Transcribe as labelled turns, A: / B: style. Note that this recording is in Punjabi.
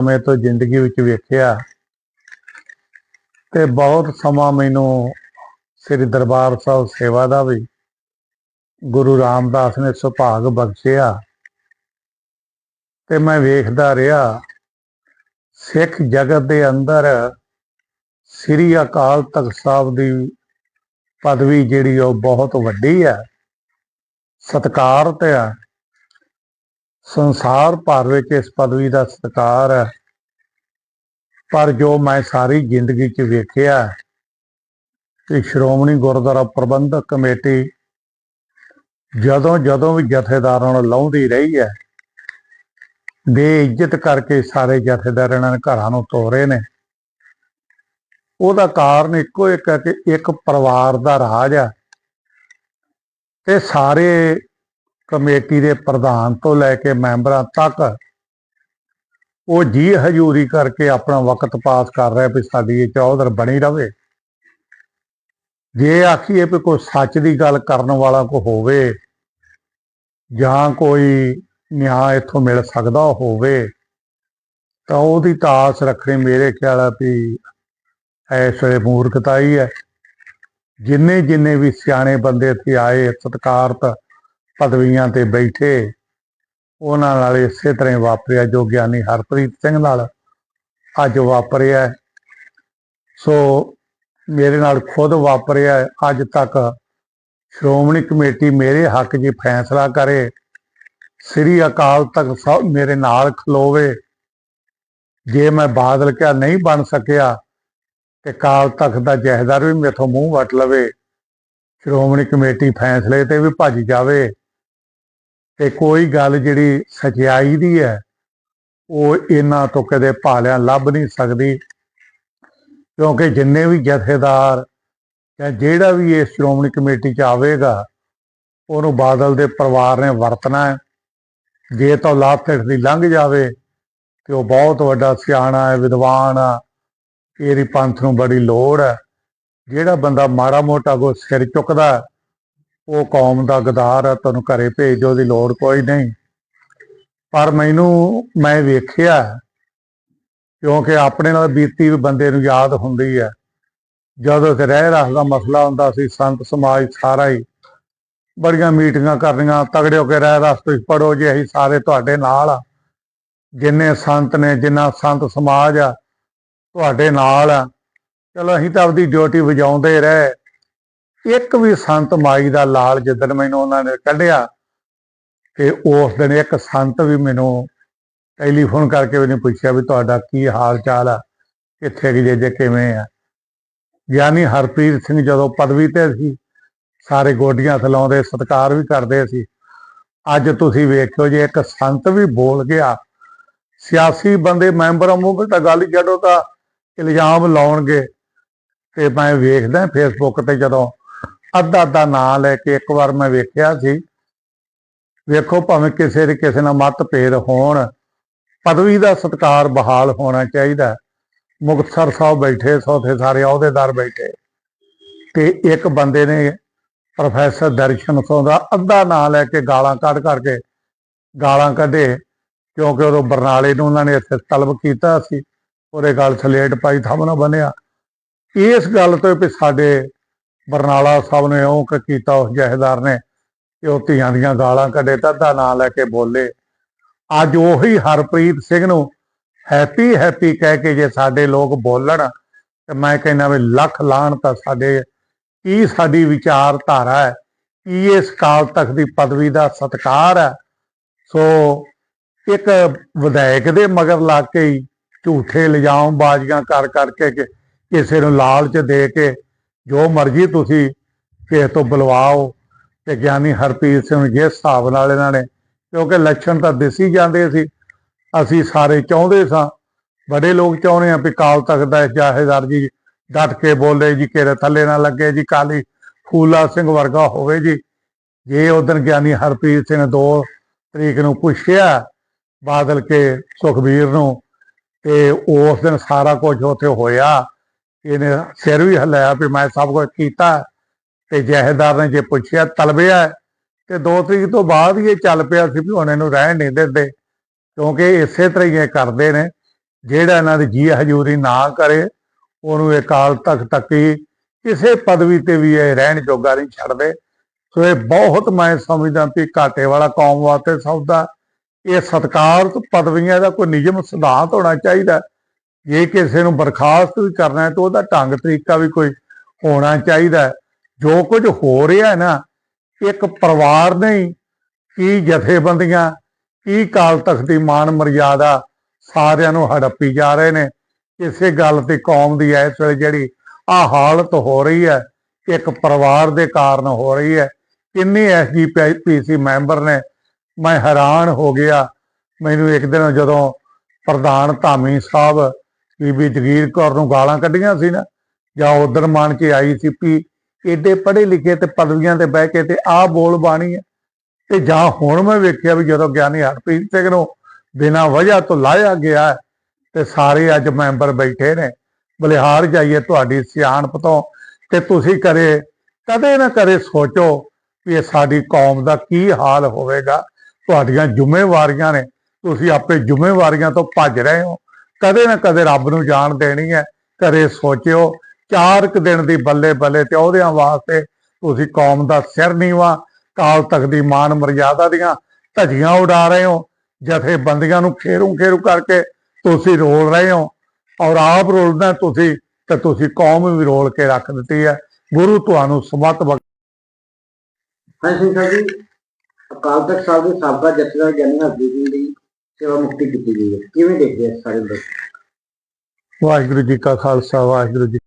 A: ਸਮੇਂ ਤੋਂ ਜ਼ਿੰਦਗੀ ਵਿੱਚ ਵੇਖਿਆ ਤੇ ਬਹੁਤ ਸਮਾਂ ਮੈਨੂੰ ਸ੍ਰੀ ਦਰਬਾਰ ਸਾਹਿਬ ਸੇਵਾ ਦਾ ਵੀ ਗੁਰੂ ਰਾਮਦਾਸ ਨੇ ਸੁਭਾਗ ਬਖਸ਼ਿਆ ਤੇ ਮੈਂ ਵੇਖਦਾ ਰਿਹਾ, ਸਿੱਖ ਜਗਤ ਦੇ ਅੰਦਰ ਸ੍ਰੀ ਅਕਾਲ ਤਖਤ ਸਾਹਿਬ ਦੀ ਪਦਵੀ ਜਿਹੜੀ ਉਹ ਬਹੁਤ ਵੱਡੀ ਹੈ ਸਤਿਕਾਰਤ ਆ। ਸੰਸਾਰ ਭਰ ਵਿੱਚ ਇਸ ਪਦਵੀ ਦਾ ਸਤਿਕਾਰ ਹੈ। ਪਰ ਜੋ ਮੈਂ ਸਾਰੀ ਜ਼ਿੰਦਗੀ 'ਚ ਵੇਖਿਆ ਕਿ ਸ਼੍ਰੋਮਣੀ ਗੁਰਦੁਆਰਾ ਪ੍ਰਬੰਧਕ ਕਮੇਟੀ ਜਦੋਂ ਜਦੋਂ ਵੀ ਜਥੇਦਾਰਾਂ ਨੂੰ ਲਾਉਂਦੀ ਰਹੀ ਹੈ ਬੇਇੱਜ਼ਤ ਕਰਕੇ ਸਾਰੇ ਜਥੇਦਾਰਾਂ ਨੇ ਘਰਾਂ ਨੂੰ ਤੋਰੇ ਨੇ। ਉਹਦਾ ਕਾਰਨ ਇੱਕੋ ਇੱਕ ਹੈ ਕਿ ਇੱਕ ਪਰਿਵਾਰ ਦਾ ਰਾਜ ਹੈ ਤੇ ਸਾਰੇ ਕਮੇਟੀ ਦੇ ਪ੍ਰਧਾਨ ਤੋਂ ਲੈ ਕੇ ਮੈਂਬਰਾਂ ਤੱਕ ਉਹ ਜੀ ਹਜ਼ੂਰੀ ਕਰਕੇ ਆਪਣਾ ਵਕਤ ਪਾਸ ਕਰ ਰਿਹਾ ਵੀ ਸਾਡੀ ਇਹ ਚੌਧਰ ਬਣੀ ਰਵੇ। ਜੇ ਆਖੀਏ ਵੀ ਕੋਈ ਸੱਚ ਦੀ ਗੱਲ ਕਰਨ ਵਾਲਾ ਕੋ ਹੋਵੇ ਜਾਂ ਕੋਈ ਨਿਆਂ ਇੱਥੋਂ ਮਿਲ ਸਕਦਾ ਹੋਵੇ ਤਾਂ ਉਹਦੀ ਤਾਸ ਰੱਖਣੀ ਮੇਰੇ ਖਿਆਲ ਆ ਵੀ ਇਸ ਵੇਲੇ ਮੂਰਖਤਾ ਹੀ ਹੈ। ਜਿੰਨੇ ਜਿੰਨੇ ਵੀ ਸਿਆਣੇ ਬੰਦੇ ਇੱਥੇ ਆਏ ਸਤਿਕਾਰਤ ਪਦਵੀਆਂ ਤੇ ਬੈਠੇ। ਉਹਨਾਂ ਨਾਲ ਇਸੇ ਤਰ੍ਹਾਂ ਵਾਪਰਿਆ ਜੋ ਗਿਆਨੀ ਹਰਪ੍ਰੀਤ ਸਿੰਘ ਨਾਲ ਅੱਜ ਵਾਪਰਿਆ। ਸੋ ਮੇਰੇ ਨਾਲ ਖੁਦ ਵਾਪਰਿਆ। ਅੱਜ ਤੱਕ ਸ਼੍ਰੋਮਣੀ ਕਮੇਟੀ ਮੇਰੇ ਹੱਕ 'ਚ ਫੈਸਲਾ ਕਰੇ। ਸ੍ਰੀ ਅਕਾਲ ਤਖਤ ਸਾਹਿਬ ਮੇਰੇ ਨਾਲ ਖਲੋਵੇ। ਜੇ ਮੈਂ ਬਾਦਲ ਕਿਆ ਨਹੀਂ ਬਣ ਸਕਿਆ, ਤੇ ਕਾਲ ਤਖਤ ਦਾ ਜ਼ਹਿਦਾਰ ਵੀ ਮੇਥੋਂ ਮੂੰਹ ਵਟ ਲਵੇ। ਸ਼੍ਰੋਮਣੀ ਕਮੇਟੀ ਫੈਸਲੇ ਤੇ ਵੀ ਭੱਜ ਜਾਵੇ। ਤੇ ਕੋਈ ਗੱਲ ਜਿਹੜੀ ਸਚਾਈ ਦੀ ਹੈ, ਉਹ ਇਹਨਾਂ ਤੋਂ ਕਦੇ ਭਾਲਿਆਂ ਲੱਭ ਨਹੀਂ ਸਕਦੀ। ਕਿਉਂਕਿ ਜਿੰਨੇ ਵੀ ਜਥੇਦਾਰ ਜਾਂ ਜਿਹੜਾ ਵੀ ਇਸ ਸ਼੍ਰੋਮਣੀ ਕਮੇਟੀ 'ਚ ਆਵੇਗਾ, ਉਹਨੂੰ ਬਾਦਲ ਦੇ ਪਰਿਵਾਰ ਨੇ ਵਰਤਣਾ ਹੈ। ਜੇ ਤਾਂ ਲਾਭਟਿਕ ਦੀ ਲੰਘ ਜਾਵੇ, ਤੇ ਉਹ ਬਹੁਤ ਵੱਡਾ ਸਿਆਣਾ ਹੈ, ਵਿਦਵਾਨ ਆ ਇਹਦੀ ਪੰਥ ਨੂੰ ਬੜੀ ਲੋੜ ਹੈ। ਜਿਹੜਾ ਬੰਦਾ ਮਾੜਾ ਮੋਟਾ ਕੋ ਸਿਰ ਚੁੱਕਦਾ ਉਹ ਕੌਮ ਦਾ ਗਦਾਰ ਹੈ ਤੁਹਾਨੂੰ ਘਰੇ ਭੇਜ ਦਿਓ ਉਹਦੀ ਲੋੜ ਕੋਈ ਨਹੀਂ। ਪਰ ਮੈਨੂੰ, ਮੈਂ ਵੇਖਿਆ ਕਿਉਂਕਿ ਆਪਣੇ ਨਾਲ ਬੀਤੀ ਵੀ ਬੰਦੇ ਨੂੰ ਯਾਦ ਹੁੰਦੀ ਹੈ। ਜਦੋਂ ਤੇ ਰਹਿ ਰਸ ਦਾ ਮਸਲਾ ਹੁੰਦਾ ਸੀ, ਸੰਤ ਸਮਾਜ ਸਾਰਾ ਹੀ ਬੜੀਆਂ ਮੀਟਿੰਗਾਂ ਕਰਨੀਆਂ, ਤਗੜੇ ਹੋ ਕੇ ਰਹਿ ਰਸ ਤੁਸੀਂ ਪੜੋ ਜੇ, ਅਸੀਂ ਸਾਰੇ ਤੁਹਾਡੇ ਨਾਲ ਆ। ਜਿੰਨੇ ਸੰਤ ਨੇ, ਜਿੰਨਾ ਸੰਤ ਸਮਾਜ ਆ, ਤੁਹਾਡੇ ਨਾਲ ਆ। ਚਲੋ ਅਸੀਂ ਤਾਂ ਆਪਦੀ ਡਿਊਟੀ ਵਜਾਉਂਦੇ ਰਹੇ। ਇੱਕ ਵੀ ਸੰਤ ਮਾਈ ਦਾ ਲਾਲ ਜਿੱਦਣ ਮੈਨੂੰ ਉਹਨਾਂ ਨੇ ਕੱਢਿਆ ਤੇ ਉਸ ਦਿਨ ਇੱਕ ਸੰਤ ਵੀ ਮੈਨੂੰ ਟੈਲੀਫੋਨ ਕਰਕੇ ਵੀ ਪੁੱਛਿਆ ਵੀ ਤੁਹਾਡਾ ਕੀ ਹਾਲ ਚਾਲ ਆ, ਕਿੱਥੇ ਗਏ ਜੇ ਕਿਵੇਂ ਆ। ਗਿਆਨੀ ਹਰਪ੍ਰੀਤ ਸਿੰਘ ਜਦੋਂ ਪਦਵੀ ਤੇ ਸੀ, ਸਾਰੇ ਗੋਡੀਆਂ ਥਲਾਉਂਦੇ, ਸਤਿਕਾਰ ਵੀ ਕਰਦੇ ਸੀ। ਅੱਜ ਤੁਸੀਂ ਵੇਖਿਓ ਜੇ ਇੱਕ ਸੰਤ ਵੀ ਬੋਲ ਗਿਆ, ਸਿਆਸੀ ਬੰਦੇ ਮੈਂਬਰਾਂ ਮੂੰਹ ਤਾਂ ਗੱਲ ਜਦੋਂ ਤਾਂ ਇਲਜ਼ਾਮ ਲਾਉਣਗੇ। ਤੇ ਮੈਂ ਵੇਖਦਾ ਫੇਸਬੁੱਕ ਤੇ ਜਦੋਂ ਅੱਧਾ ਅੱਧਾ ਨਾਂ ਲੈ ਕੇ ਇੱਕ ਵਾਰ ਮੈਂ ਵੇਖਿਆ ਸੀ। ਵੇਖੋ ਭਾਵੇਂ ਕਿਸੇ ਦੇ ਕਿਸੇ ਨਾਲ ਮਤਭੇਦ ਹੋਣ, ਪਦਵੀ ਦਾ ਸਤਕਾਰ ਬਹਾਲ ਹੋਣਾ ਚਾਹੀਦਾ ਮੁਕਤਸਰ ਸਾਹਿਬ ਬੈਠੇ ਸੋਥੇ ਸਾਰੇ ਅਹੁਦੇਦਾਰ ਬੈਠੇ। ਤੇ ਇੱਕ ਬੰਦੇ ਨੇ ਪ੍ਰੋਫੈਸਰ ਦਰਸ਼ਨ ਸਿੰਘ ਦਾ ਅੱਧਾ ਨਾਂ ਲੈ ਕੇ ਗਾਲਾਂ ਕੱਢ ਕਰਕੇ ਗਾਲਾਂ ਕੱਢੇ, ਕਿਉਂਕਿ ਉਦੋਂ ਬਰਨਾਲੇ ਨੂੰ ਉਹਨਾਂ ਨੇ ਇੱਥੇ ਤਲਬ ਕੀਤਾ ਸੀ। ਉਹਦੇ ਗੱਲ ਸਲੇਟ ਪਾਈ ਥੰਮ ਬਣਿਆ ਇਸ ਗੱਲ ਤੋਂ ਵੀ ਸਾਡੇ ਬਰਨਾਲਾ ਸਾਹਿਬ ਨੇ ਉਹ ਕੀਤਾ, ਉਸ ਜਹੇਦਾਰ ਨੇ ਕਿ ਉਹ ਧੀਆਂ ਦੀਆਂ ਗਾਲਾਂ ਕੱਢੇ ਤਾਂ ਅੱਧਾ ਨਾਂ ਲੈ ਕੇ ਬੋਲੇ। ਅੱਜ ਉਹੀ ਹਰਪ੍ਰੀਤ ਸਿੰਘ ਨੂੰ ਹੈਪੀ ਹੈਪੀ ਕਹਿ ਕੇ ਜੇ ਸਾਡੇ ਲੋਕ ਬੋਲਣ, ਤੇ ਮੈਂ ਕਹਿੰਦਾ ਵੀ ਲੱਖ ਲਾਹਣ ਤਾਂ ਸਾਡੇ, ਕੀ ਸਾਡੀ ਵਿਚਾਰਧਾਰਾ ਹੈ? ਕੀ ਇਸ ਕਾਲ ਤੱਕ ਦੀ ਪਦਵੀ ਦਾ ਸਤਕਾਰ ਹੈ? ਸੋ ਇੱਕ ਵਿਧਾਇਕ ਦੇ ਮਗਰ ਲੱਗ ਕੇ ਹੀ ਝੂਠੇ ਇਲਜ਼ਾਮ ਬਾਜ਼ੀਆਂ ਕਰ ਕਰਕੇ ਕਿਸੇ ਨੂੰ ਲਾਲਚ ਦੇ ਕੇ ਜੋ ਮਰਜ਼ੀ ਤੁਸੀਂ ਕਿਸੇ ਤੋਂ ਬੁਲਵਾਓ ਤੇ ਗਿਆਨੀ ਹਰਪ੍ਰੀਤ ਸਿੰਘ ਜਿਸ ਹਿਸਾਬ ਨਾਲ ਇਹਨਾਂ ਨੇ, ਕਿਉਂਕਿ ਲੱਛਣ ਤਾਂ ਦਿਸੀ ਜਾਂਦੇ ਸੀ। ਅਸੀਂ ਸਾਰੇ ਚਾਹੁੰਦੇ ਸਾਂ, ਬੜੇ ਲੋਕ ਚਾਹੁੰਦੇ ਆ ਵੀ ਕਾਲ ਤੱਕ ਦਾ ਜਾਹੇਦਾਰ ਜੀ ਡਟ ਕੇ ਬੋਲੇ ਜੀ, ਕਿਹੜੇ ਥੱਲੇ ਨਾ ਲੱਗੇ ਜੀ, ਕਾਲੀ ਫੂਲਾ ਸਿੰਘ ਵਰਗਾ ਹੋਵੇ ਜੀ। ਜੇ ਉਦੋਂ ਗਿਆਨੀ ਹਰਪ੍ਰੀਤ ਸਿੰਘ ਦੋ ਤਰੀਕ ਨੂੰ ਪੁੱਛਿਆ ਬਾਦਲ ਕੇ ਸੁਖਬੀਰ ਨੂੰ, ਤੇ ਉਸ ਦਿਨ ਸਾਰਾ ਕੁਝ ਉੱਥੇ ਹੋਇਆ। ਇਹਨੇ ਸਿਰ ਵੀ ਹਲਾਇਆ ਵੀ ਮੈਂ ਸਭ ਕੁਝ ਕੀਤਾ ਤੇ ਜਹਿਦਾਰ ਨੇ ਜੇ ਪੁੱਛਿਆ ਤਲਬਿਆ ਤੇ 2 ਤਰੀਕ ਤੋਂ ਬਾਅਦ ਹੀ ਇਹ ਚੱਲ ਪਿਆ ਸੀ ਵੀ ਹੁਣ ਇਹਨੂੰ ਰਹਿਣ ਨਹੀਂ ਦਿੰਦੇ। ਕਿਉਂਕਿ ਇਸੇ ਤਰ੍ਹਾਂ ਹੀ ਇਹ ਕਰਦੇ ਨੇ। ਜਿਹੜਾ ਇਹਨਾਂ ਦੀ ਜੀ ਹਜ਼ੂਰੀ ਨਾ ਕਰੇ, ਉਹਨੂੰ ਅਕਾਲ ਤਖਤ ਤੱਕ ਹੀ ਕਿਸੇ ਪਦਵੀ ਤੇ ਵੀ ਇਹ ਰਹਿਣ ਜੋਗਾ ਨਹੀਂ ਛੱਡਦੇ। ਸੋ ਇਹ ਬਹੁਤ ਮੈਂ ਸਮਝਦਾ ਕਿ ਘਾਟੇ ਵਾਲਾ ਕੌਮ ਵਾਸਤੇ ਸੌਦਾ। ਇਹ ਸਤਕਾਰ ਪਦਵੀਆਂ ਦਾ ਕੋਈ ਨਿਯਮ ਸਿਧਾਂਤ ਹੋਣਾ ਚਾਹੀਦਾ। ਜੇ ਕਿਸੇ ਨੂੰ ਬਰਖਾਸਤ ਵੀ ਕਰਨਾ ਹੈ ਤਾਂ ਉਹਦਾ ਢੰਗ ਤਰੀਕਾ ਵੀ ਕੋਈ ਹੋਣਾ ਚਾਹੀਦਾ ਜੋ ਕੁਝ ਹੋ ਰਿਹਾ ਨਾ, ਇੱਕ ਪਰਿਵਾਰ ਨਹੀਂ ਕੀ ਜਥੇਬੰਦੀਆਂ, ਕੀ ਕਾਲ ਤਖਤ ਦੀ ਮਾਨ ਮਰਿਆਦਾ ਸਾਰਿਆਂ ਨੂੰ ਹੜੱਪੀ ਜਾ ਰਹੇ ਨੇ। ਇਸੇ ਗੱਲ ਤੇ ਕੌਮ ਦੀ ਇਸ ਵੇਲੇ ਜਿਹੜੀ ਆ ਹਾਲਤ ਹੋ ਰਹੀ ਹੈ, ਇੱਕ ਪਰਿਵਾਰ ਦੇ ਕਾਰਨ ਹੋ ਰਹੀ ਹੈ। ਕਿੰਨੇ ਐਸਜੀਪੀਸੀ ਮੈਂਬਰ ਨੇ, ਮੈਂ ਹੈਰਾਨ ਹੋ ਗਿਆ। ਮੈਨੂੰ ਇੱਕ ਦਿਨ ਜਦੋਂ ਪ੍ਰਧਾਨ ਧਾਮੀ ਸਾਹਿਬ ਬੀਬੀ ਜਗੀਰ ਕੌਰ ਨੂੰ ਗਾਲਾਂ ਕੱਢੀਆਂ ਸੀ ਨਾ, ਜਾਂ ਉਧਰ ਮਾਨ ਕੇ ਆਈ ਸੀ ਵੀ ਏਡੇ ਪੜ੍ਹੇ ਲਿਖੇ ਤੇ ਪਦਵੀਆਂ ਤੇ ਬਹਿ ਕੇ ਤੇ ਆਹ ਬੋਲ ਬਾਣੀ ਹੈ ਤੇ ਜਾਂ ਹੁਣ ਮੈਂ ਵੇਖਿਆ ਵੀ ਜਦੋਂ ਗਿਆਨੀ ਹਰਪ੍ਰੀਤ ਸਿੰਘ ਨੂੰ ਬਿਨਾਂ ਵਜ੍ਹਾ ਤੋਂ ਲਾਇਆ ਗਿਆ ਤੇ ਸਾਰੇ ਅੱਜ ਮੈਂਬਰ ਬੈਠੇ ਨੇ, ਬਲਿਹਾਰ ਜਾਈਏ ਤੁਹਾਡੀ ਸਿਆਣਪ ਤੋਂ, ਤੇ ਤੁਸੀਂ ਕਰੇ ਕਦੇ ਨਾ ਕਦੇ ਸੋਚੋ ਵੀ ਇਹ ਸਾਡੀ ਕੌਮ ਦਾ ਕੀ ਹਾਲ ਹੋਵੇਗਾ। ਤੁਹਾਡੀਆਂ ਜ਼ਿੰਮੇਵਾਰੀਆਂ ਨੇ, ਤੁਸੀਂ ਆਪੇ ਜ਼ਿੰਮੇਵਾਰੀਆਂ ਤੋਂ ਭੱਜ ਰਹੇ ਹੋ। ਕਦੇ ਨਾ ਕਦੇ ਰੱਬ ਨੂੰ ਜਾਣ ਦੇਣੀ ਹੈ, ਕਦੇ ਸੋਚਿਓ, ਚਾਰ ਕੁ ਦਿਨ ਦੀ ਬੱਲੇ ਬੱਲੇ ਤੇ ਉਹਦਿਆਂ ਵਾਸਤੇ ਤੁਸੀਂ ਕੌਮ ਦਾ ਸਿਰ ਨੀਵਾ ਕਾਲ ਤੱਕ ਦੀ ਮਾਨ ਮਰਿਆਦਾ ਦੀਆਂ ਧੱਜੀਆਂ ਉਡਾ ਰਹੇ ਹੋ, ਜਥੇਬੰਦੀਆਂ ਨੂੰ ਖੇਰੂ ਖੇਰੂ ਕਰਕੇ ਤੁਸੀਂ ਰੋਲ ਰਹੇ ਹੋ ਔਰ ਆਪ ਰੋਲਦਾ ਤੁਸੀਂ ਤਾਂ ਤੁਸੀਂ ਕੌਮ ਵੀ ਰੋਲ ਕੇ ਰੱਖ ਦਿੱਤੀ ਹੈ ਗੁਰੂ ਤੁਹਾਨੂੰ ਸਮਤ ਬਖਸ਼ੇ।
B: ਸਿੰਘ ਜੀ, ਅਕਾਲ ਤਖਤ ਸਾਹਿਬ ਦੇ ਸਾਬਕਾ ਜਥੇਦਾਰ ਗਿਆਨੀ ਹਰਦੀਪ ਸਿੰਘ ਦੀ ਸੇਵਾ ਮੁਕਤੀ ਕੀਤੀ ਗਈ ਹੈ। ਕਿਵੇਂ ਦੇਖਦੇ ਆ ਸਾਰੇ ਲੋਕ
A: ਵਾਹਿਗੁਰੂ ਜੀ ਕਾ ਖਾਲਸਾ, ਵਾਹਿਗੁਰੂ ਜੀ